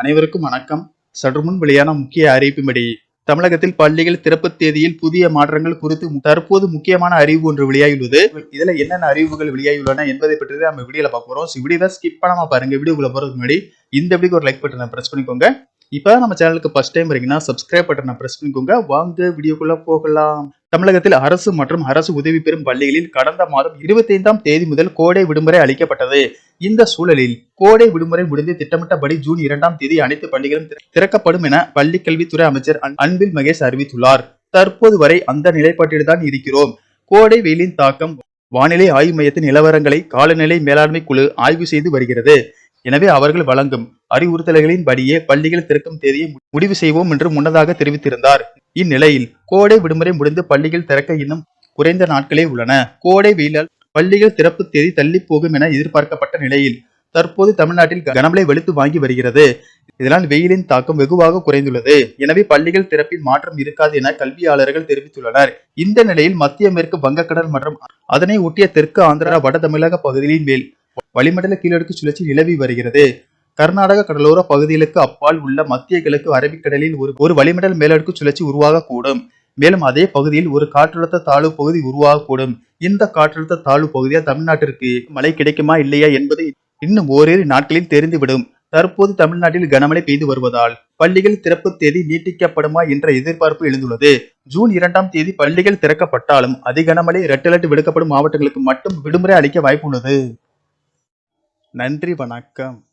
அனைவருக்கும் வணக்கம். சற்று முன் வெளியான முக்கிய அறிவிப்பின்படி தமிழகத்தில் பள்ளிகள் திறப்பு தேதியில் புதிய மாற்றங்கள் குறித்து தற்போது முக்கியமான அறிவு ஒன்று வெளியாகியுள்ளது. இதுல என்னென்ன அறிவுகள் வெளியாகியுள்ளன என்பதை பற்றி நம்ம வீடியோல பார்க்க போறோம். வீடியோவை ஸ்கிப் பண்ணாம பாருங்க. வீடியோக்குள்ள போறதுக்கு முன்னாடி இந்த வீடியோக்கு ஒரு லைக் பட்டனை பிரஸ் பண்ணிக்கோங்க. இப்போ நம்ம சேனலுக்கு ஃபர்ஸ்ட் டைம் வரீங்கன்னா சப்ஸ்கிரைப் பட்டனை ப்ரெஸ் பண்ணிக்கோங்க. வாங்க வீடியோக்குள்ள போகலாம். தமிழகத்தில் அரசு மற்றும் அரசு உதவி பெறும் பள்ளிகளில் கடந்த மாதம் இருபத்தைந்தாம் தேதி முதல் கோடை விடுமுறை அளிக்கப்பட்டது. இந்த சூழலில் கோடை விடுமுறை முடிந்து திட்டமிட்டபடி ஜூன் இரண்டாம் தேதி அனைத்து பள்ளிகளும் திறக்கப்படும் என பள்ளிக் கல்வித்துறை அமைச்சர் அன்- அன்பில் மகேஷ் அறிவித்துள்ளார். தற்போது வரை அந்த நிலைப்பாட்டில்தான் இருக்கிறோம். கோடை வெயிலின் தாக்கம் வானிலை ஆய்வு மையத்தின் நிலவரங்களை காலநிலை மேலாண்மை குழு ஆய்வு செய்து வருகிறது. எனவே அவர்கள் வழங்கும் அறிவுறுத்தல்களின் படியே பள்ளிகள் திறக்கும் தேதியை முடிவு செய்வோம் என்று முன்னதாக தெரிவித்திருந்தார். இந்நிலையில் கோடை விடுமுறை முடிந்து பள்ளிகள் திறக்க இன்னும் குறைந்த நாட்களே உள்ளன. கோடை வெயிலால் பள்ளிகள் திறப்பு தேதி தள்ளி போகும் என எதிர்பார்க்கப்பட்ட நிலையில் தற்போது தமிழ்நாட்டில் கனமழை வெளுத்து வாங்கி வருகிறது. இதனால் வெயிலின் தாக்கம் வெகுவாக குறைந்துள்ளது. எனவே பள்ளிகள் திறப்பில் மாற்றம் இருக்காது என கல்வியாளர்கள் தெரிவித்துள்ளனர். இந்த நிலையில் மத்திய மேற்கு வங்கக்கடல் மற்றும் அதனை ஒட்டிய தெற்கு ஆந்திரா வட தமிழக பகுதிகளின் மேல் வளிமண்டல கீழடுக்கு சுழற்சி நிலவி வருகிறது. கர்நாடக கடலோர பகுதிகளுக்கு அப்பால் உள்ள மத்திய கிழக்கு அரபிக்கடலில் ஒரு ஒரு வளிமண்டல மேலடுக்கு சுழற்சி உருவாகக்கூடும். மேலும் அதே பகுதியில் ஒரு காற்றழுத்த தாழ்வு பகுதி உருவாகக்கூடும். இந்த காற்றழுத்த தாழ்வு பகுதியால் தமிழ்நாட்டிற்கு மழை கிடைக்குமா இல்லையா என்பது இன்னும் ஓரிரு நாட்களில் தெரிந்துவிடும். தற்போது தமிழ்நாட்டில் கனமழை பெய்து வருவதால் பள்ளிகள் திறப்பு தேதி நீட்டிக்கப்படுமா என்ற எதிர்பார்ப்பு எழுந்துள்ளது. ஜூன் இரண்டாம் தேதி பள்ளிகள் திறக்கப்பட்டாலும் அதிக கனமழை ரெட் அலர்ட் விடுக்கப்படும் மாவட்டங்களுக்கு மட்டும் விடுமுறை அளிக்க வாய்ப்புள்ளது. நன்றி வணக்கம்.